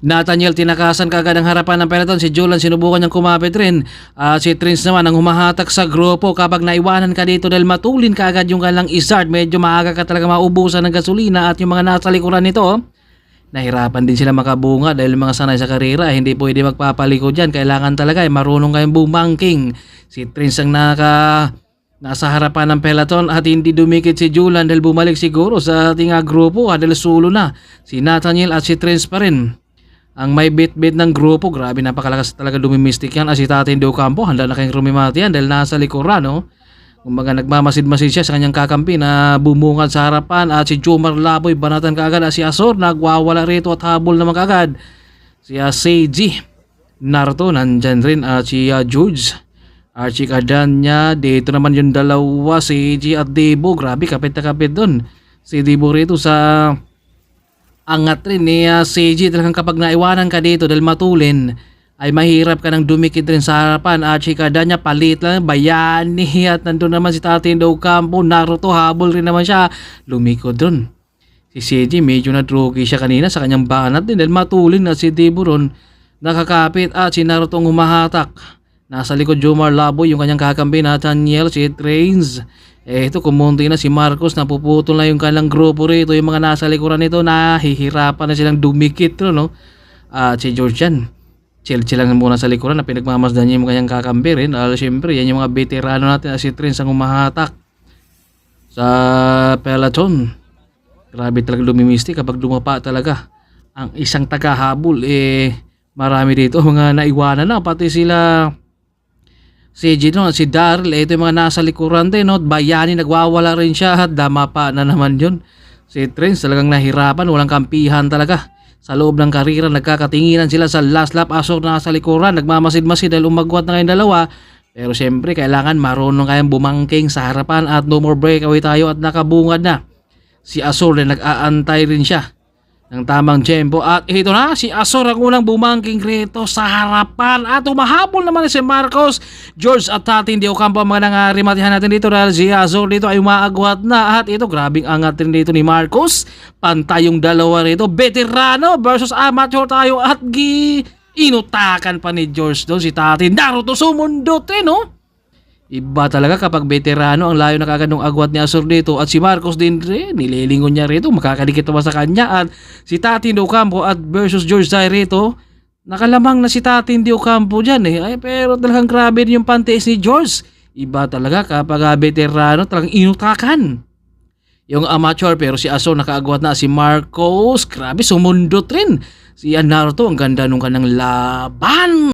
Nathaniel tinakasan kagad ang harapan ng peloton. Si Julan sinubukan niyang kumapit rin. At si Trins naman ang humahatak sa grupo kapag naiwanan ka dito dahil matulin ka agad yung kanilang Izard. Medyo maaga ka talaga maubusan ng gasolina at yung mga nasa likuran nito. Nahirapan din sila makabunga dahil mga sanay sa karera. eh, Hindi pwede magpapaliko dyan. Kailangan talaga eh, marunong kayong bumangking. Si Trins ang naka Nasa harapan ng peloton at hindi dumikit si Julan dahil bumalik siguro sa ating ah, grupo ah, dahil sulo na. Si Nathaniel at si Trins pa rin. Ang may bit-bit ng grupo, grabe napakalakas talaga dumimistik yan. At si Tatay De Ocampo, handa na kayong rumimati yan dahil nasa likuran, no? Kumbaga nagmamasid-masid siya sa kanyang kakampi na bumungad sa harapan at si Jomar Laboy banatan kaagad at si Azor nagwawala rito at habol naman kaagad. Si uh, Seiji Naruto nandyan rin at si uh, George Archie Cadanya dito naman yung dalawa Seiji at Debo grabe kapit na kapit dun. Si Debo rito sa angat rin ni uh, Seiji talagang kapag naiwanan ka dito dahil matulin ay mahirap ka nang dumikit rin sa harapan. At si Cadanya palit lang bayani at nandun naman si Tatin Do Campo Naruto habol rin naman siya. Lumikod dun. Si Seiji medyo na-drogy siya kanina sa kanyang banat din dahil matulin at si Debo ron. Nakakapit at si Naruto ang humahatak. Nasa likod Jomar Labo yung kanyang kakampi na Daniel si Trains eh ito kumunti na si Marcos napuputol na yung kanilang grupo rito yung mga nasa likuran nito nahihirapan na silang dumikit no, no? at si Georgian chill-chill lang muna sa likuran na pinagmamasdan niya yung kanyang kakampi rin. Syempre yan yung mga veterano natin na si Trains ang humahatak sa peloton. Grabe talaga lumimistik kapag dumapa talaga ang isang tagahabol. Eh marami dito mga naiwanan na pati sila si Gino si Daryl eh, ito yung mga nasa likuran din no? Bayani nagwawala rin siya at dama pa na naman yun. Si Trins talagang nahirapan walang kampihan talaga. Sa loob ng karira nagkakatinginan sila sa last lap asok na sa likuran nagmamasid-masid dahil umagwat na kayong dalawa. Pero siyempre kailangan marunong kayang bumangking sa harapan at no more breakaway tayo at nakabungad na. Si Azor na nag-aantay rin siya ng tamang tempo at ito na si Azor ang unang bumangking rito sa harapan. At umahabol naman si Marcos. George at Tati hindi Ocampo ang mga nangarimatihan natin dito dahil si Azor dito ay umaagwat na. At ito grabing angat rin dito ni Marcos. Pantay yung dalawa rito. Veterano versus amateur tayo. At gi inutakan pa ni George doon si Tati. Naruto sumundot eh no Iba talaga kapag veterano ang layo na kagad ng agwat ni Azor dito at si Marcos din rin, nililingon niya rito, makakadikit naman sa kanya at si Tatin de Ocampo at versus George Zay rito, nakalamang na si Tatin de Ocampo dyan eh, ay pero talagang grabe yung panties ni George. Iba talaga kapag ah, veterano talagang inutakan. Yung amateur pero si Azor nakaagwat na si Marcos, grabe sumundot rin. Si Naruto ang ganda nung kanang laban.